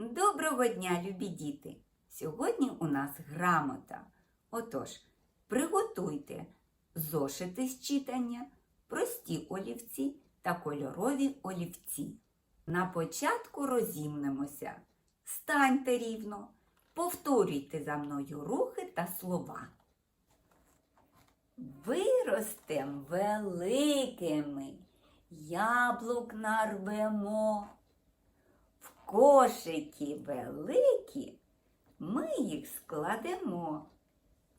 Доброго дня, любі діти! Сьогодні у нас грамота. Отож, приготуйте зошити з читання, прості олівці та кольорові олівці. На початку розімнемося. Станьте рівно, повторюйте за мною рухи та слова. Виростем великими, яблук нарвемо. Кошики великі ми їх складемо.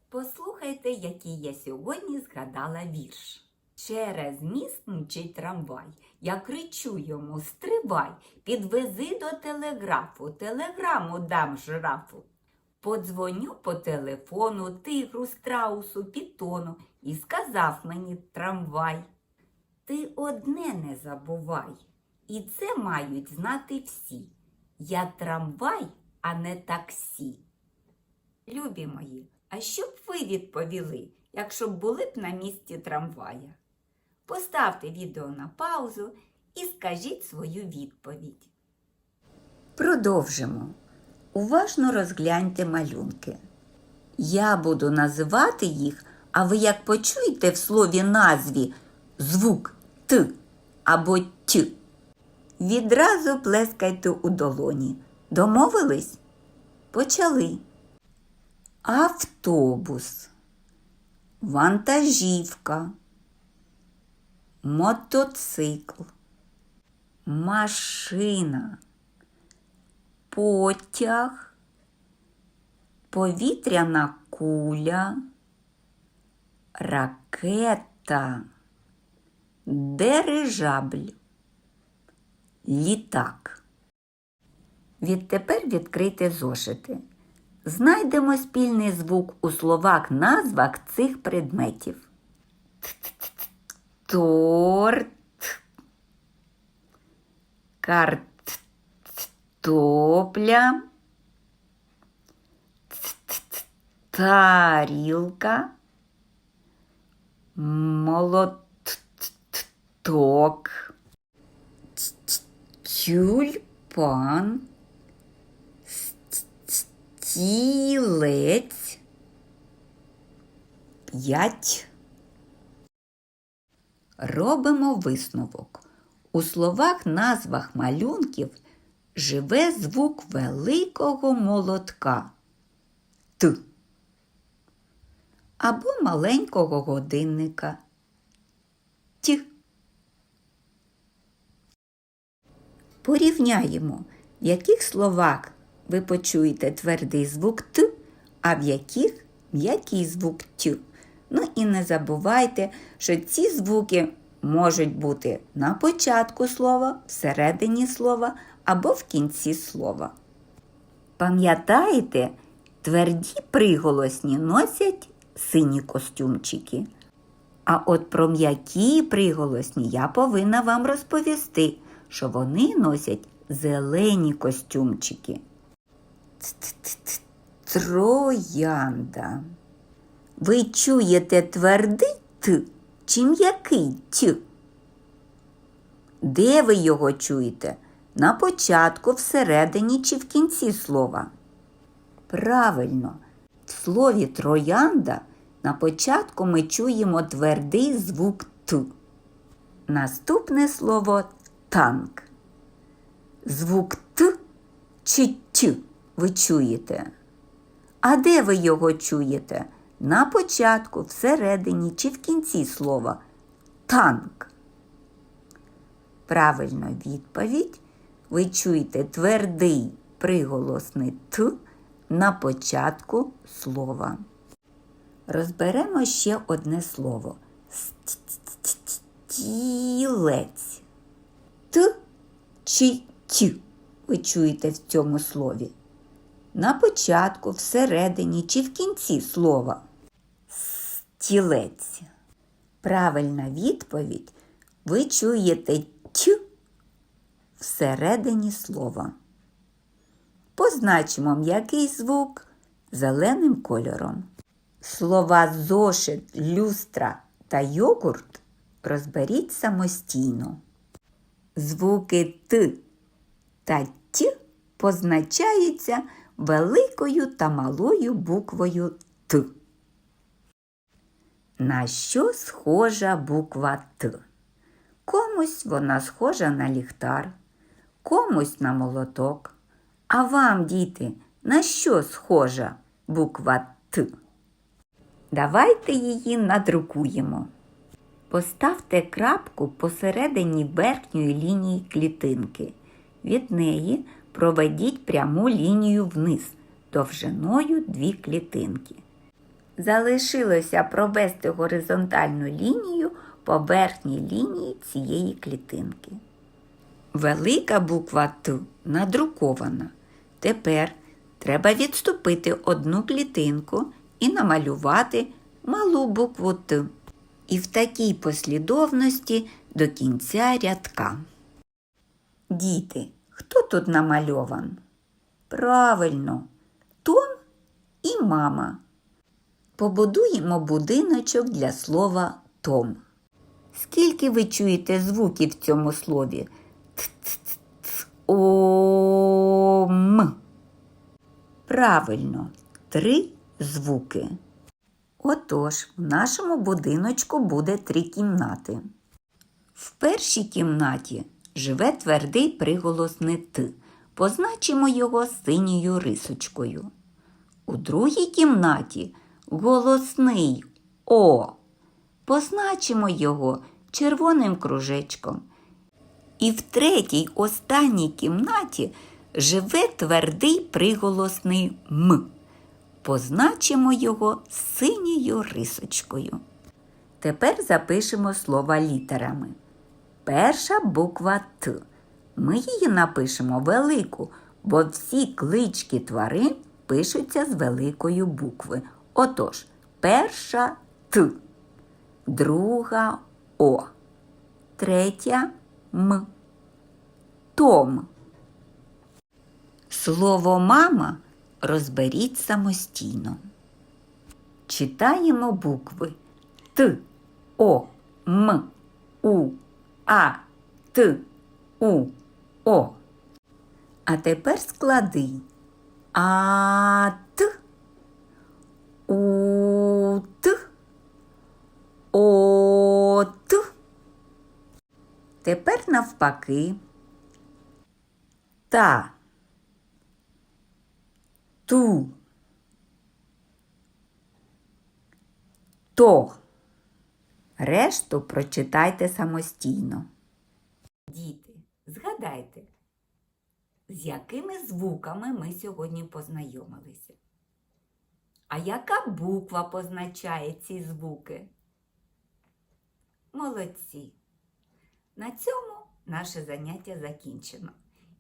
Послухайте, який я сьогодні згадала вірш. Через міст мчить трамвай. Я кричу йому стривай, підвези до телеграфу, телеграму дам жирафу. Подзвоню по телефону тигру, страусу, пітону і сказав мені трамвай. Ти одне не забувай, і це мають знати всі. Я трамвай, а не таксі. Любі мої, а що б ви відповіли, якщо б були б на місці трамвая? Поставте відео на паузу і скажіть свою відповідь. Продовжимо. Уважно розгляньте малюнки. Я буду називати їх, а ви як почуєте в слові назві звук Т або Т, відразу плескайте у долоні. Домовились? Почали. Автобус, вантажівка, мотоцикл, машина, потяг, повітряна куля, ракета, дирижабль, літак. Відтепер відкрийте зошити. Знайдемо спільний звук у словах назвах цих предметів. Торт, картопля, тарілка, молоток, тюльпан, стілець, п'ять. Робимо висновок. У словах назвах малюнків живе звук великого молотка Т або маленького годинника Т. Порівняємо, в яких словах ви почуєте твердий звук Т, а в яких м'який звук Т. Ну і не забувайте, що ці звуки можуть бути на початку слова, всередині слова або в кінці слова. Пам'ятаєте, тверді приголосні носять сині костюмчики. А от про м'які приголосні я повинна вам розповісти, що вони носять зелені костюмчики. Троянда. Ви чуєте твердий Т чи м'який Т? Де ви його чуєте? На початку, всередині чи в кінці слова? Правильно, в слові троянда на початку ми чуємо твердий звук Т. Наступне слово танк. Звук Т чи Т ви чуєте? А де ви його чуєте? На початку, всередині чи в кінці слова? Танк. Правильна відповідь. Ви чуєте твердий приголосний Т на початку слова. Розберемо ще одне слово. Стілець. Т чи Т ви чуєте в цьому слові? На початку, всередині чи в кінці слова. Стілець. Правильна відповідь ви чуєте Т всередині слова. Позначимо м'який звук зеленим кольором. Слова зошит, люстра та йогурт розберіть самостійно. Звуки Т та Т позначається великою та малою буквою Т. На що схожа буква Т? Комусь вона схожа на ліхтар, комусь на молоток. А вам, діти, на що схожа буква Т? Давайте її надрукуємо. Поставте крапку посередині верхньої лінії клітинки. Від неї проведіть пряму лінію вниз довжиною дві клітинки. Залишилося провести горизонтальну лінію по верхній лінії цієї клітинки. Велика буква Т надрукована. Тепер треба відступити одну клітинку і намалювати малу букву Т. І в такій послідовності до кінця рядка. Діти, хто тут намальован? Правильно, Том і мама. Побудуємо будиночок для слова Том. Скільки ви чуєте звуків в цьому слові? Т-т-т-т, Ом. Правильно, три звуки. Отож, в нашому будиночку буде три кімнати. В першій кімнаті живе твердий приголосний Т. Позначимо його синьою рисочкою. У другій кімнаті голосний О. Позначимо його червоним кружечком. І в третій останній кімнаті живе твердий приголосний М. Позначимо його синьою рисочкою. Тепер запишемо слова літерами. Перша буква Т. Ми її напишемо велику, бо всі клички тварин пишуться з великої букви. Отож, перша Т, друга О, третя М. Том. Слово мама розберіть самостійно. Читаємо букви Т, О, М, У, А, Т, У, О. А тепер склади А, Т, У, Т, О, Т. Тепер навпаки. Та ту, то. Решту прочитайте самостійно. Діти, згадайте, з якими звуками ми сьогодні познайомилися? А яка буква позначає ці звуки? Молодці! На цьому наше заняття закінчено.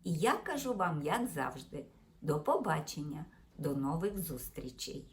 І я кажу вам, як завжди, до побачення, до нових зустрічей!